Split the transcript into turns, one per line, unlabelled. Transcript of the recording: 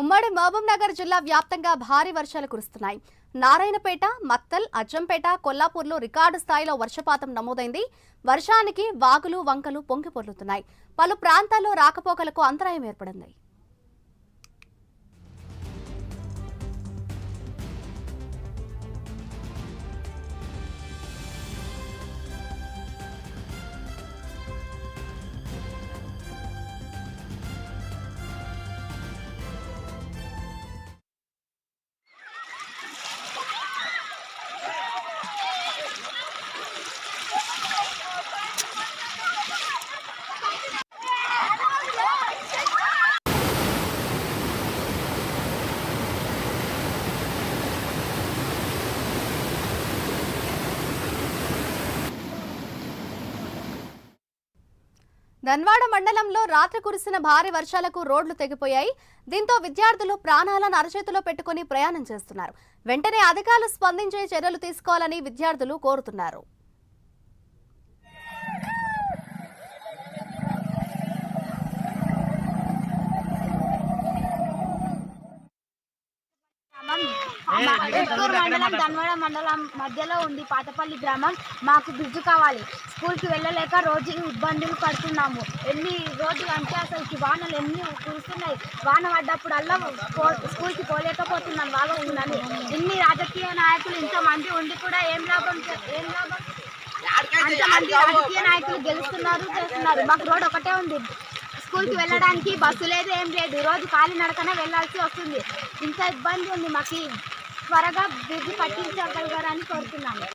ఉమ్మడి మహబూబ్ నగర్ జిల్లా వ్యాప్తంగా భారీ వర్షాలు కురుస్తున్నాయి. నారాయణపేట మత్తల్ అజ్జంపేట కొల్లాపూర్లో రికార్డు స్థాయిలో వర్షపాతం నమోదైంది. వర్షానికి వాగులు వంకలు పొంగి పొర్లుతున్నాయి పలు ప్రాంతాల్లో రాకపోకలకు అంతరాయం ఏర్పడింది. ధన్వాడ మండలంలో రాత్రి కురిసిన భారీ వర్షాలకు రోడ్లు తెగిపోయాయి. దీంతో విద్యార్థులు ప్రాణాలను అరచేతిలో పెట్టుకుని ప్రయాణం చేస్తున్నారు. వెంటనే అధికారులు స్పందించే చర్యలు తీసుకోవాలని విద్యార్థులు కోరుతున్నారు
గ్రామం ఎత్తూరు మండలం ధన్వాడ మండలం మధ్యలో ఉంది పాతపల్లి గ్రామం. మాకు బ్రిడ్జ్ కావాలి. స్కూల్కి వెళ్ళలేక రోజు ఇబ్బందులు పడుతున్నాము. ఎన్ని రోజులు అంటే అసలు వానలు ఎన్ని కురుస్తున్నాయి. వాన పడ్డప్పుడల్లా పో- స్కూల్కి పోలేకపోతున్నాం బాగా ఉందని. ఇన్ని రాజకీయ నాయకులు ఇంతమంది ఉండి కూడా ఏం లాభం ఏం లాభం? అంతమంది రాజకీయ నాయకులు గెలుస్తున్నారు చేస్తున్నారు. మాకు రోడ్ ఒకటే ఉంది. స్కూల్కి వెళ్ళడానికి బస్సు లేదు ఏం లేదు. రోజు ఖాళీ నడకనే వెళ్ళాల్సి వస్తుంది. ఇంత ఇబ్బంది ఉంది మాకు. త్వరగా బ్రిడ్జ్ పట్టించగలగారని కోరుతున్నాను.